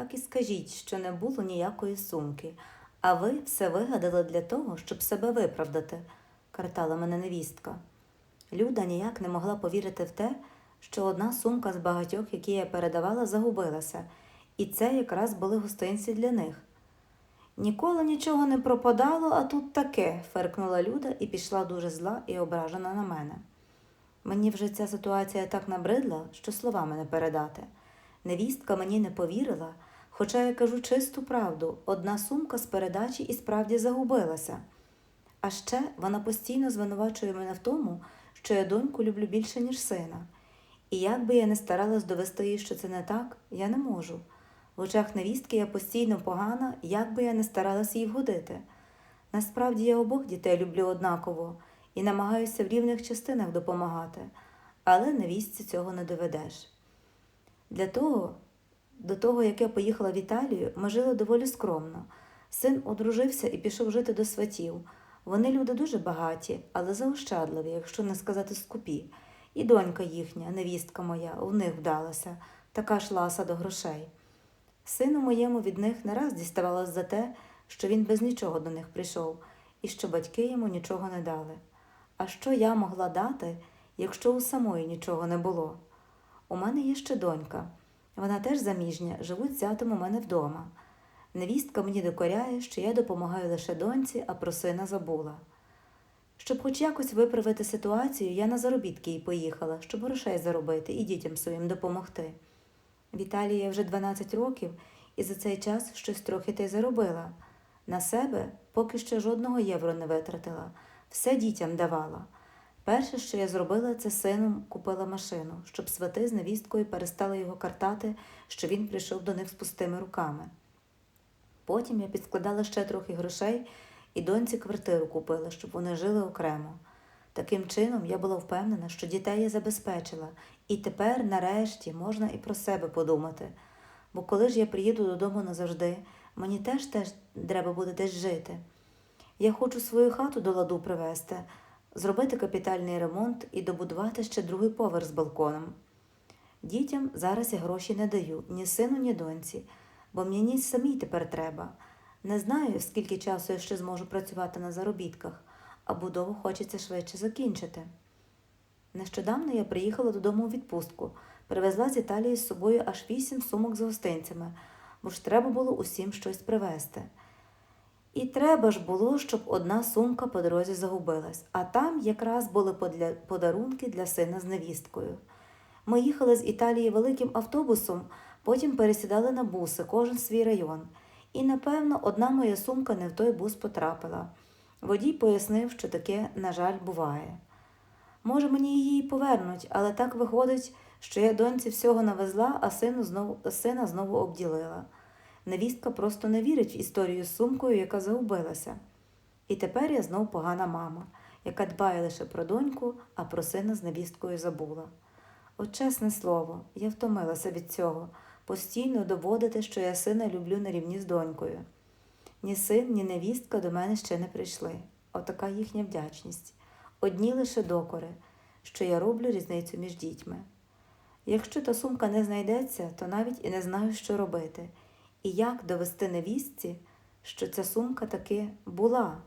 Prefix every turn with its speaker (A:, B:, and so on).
A: Так і скажіть, що не було ніякої сумки, а ви все вигадали для того, щоб себе виправдати, картала мене невістка. Люда ніяк не могла повірити в те, що одна сумка з багатьох, які я передавала, загубилася, і це якраз були гостинці для них. Ніколи нічого не пропадало, а тут таке, феркнула Люда і пішла дуже зла і ображена на мене. Мені вже ця ситуація так набридла, що словами не передати. Невістка мені не повірила, хоча я кажу чисту правду, одна сумка з передачі і справді загубилася. А ще вона постійно звинувачує мене в тому, що я доньку люблю більше, ніж сина. І як би я не старалась довести їй, що це не так, я не можу. В очах невістки я постійно погана, як би я не старалась їй вгодити. Насправді я обох дітей люблю однаково і намагаюся в рівних частинах допомагати, але невістці цього не доведеш. Для того, до того, як я поїхала в Італію, ми жили доволі скромно. Син одружився і пішов жити до сватів. Вони люди дуже багаті, але заощадливі, якщо не сказати скупі. І донька їхня, невістка моя, в них вдалася, така ж ласа до грошей. Сину моєму від них не раз діставалось за те, що він без нічого до них прийшов, і що батьки йому нічого не дали. А що я могла дати, якщо у самої нічого не було? У мене є ще донька. Вона теж заміжня, живуть зятим у мене вдома. Невістка мені докоряє, що я допомагаю лише доньці, а про сина забула. Щоб хоч якось виправити ситуацію, я на заробітки й поїхала, щоб грошей заробити і дітям своїм допомогти. В Італії я вже 12 років і за цей час щось трохи та й заробила. На себе поки що жодного євро не витратила, все дітям давала. Перше, що я зробила, це сином купила машину, щоб свати з невісткою перестали його картати, що він прийшов до них з пустими руками. Потім я підскладала ще трохи грошей і доньці квартиру купила, щоб вони жили окремо. Таким чином я була впевнена, що дітей я забезпечила, і тепер, нарешті, можна і про себе подумати. Бо коли ж я приїду додому назавжди, мені теж теж треба буде десь жити. Я хочу свою хату до ладу привести, зробити капітальний ремонт і добудувати ще другий поверх з балконом. Дітям зараз я гроші не даю ні сину, ні доньці, бо мені самій тепер треба. Не знаю, скільки часу я ще зможу працювати на заробітках, а будову хочеться швидше закінчити. Нещодавно я приїхала додому у відпустку, привезла з Італії з собою аж вісім сумок з гостинцями, бо ж треба було усім щось привезти. І треба ж було, щоб одна сумка по дорозі загубилась, а там якраз були подарунки для сина з невісткою. Ми їхали з Італії великим автобусом, потім пересідали на буси, кожен свій район. І, напевно, одна моя сумка не в той бус потрапила. Водій пояснив, що таке, на жаль, буває. Може, мені її повернуть, але так виходить, що я доньці всього навезла, а сину знову, сина знову обділила. Невістка просто не вірить в історію з сумкою, яка загубилася. І тепер я знов погана мама, яка дбає лише про доньку, а про сина з невісткою забула. От чесне слово, я втомилася від цього, постійно доводити, що я сина люблю на рівні з донькою. Ні син, ні невістка до мене ще не прийшли. Отака їхня вдячність. Одні лише докори, що я роблю різницю між дітьми. Якщо та сумка не знайдеться, то навіть і не знаю, що робити, і як довести невістці, що ця сумка таки була.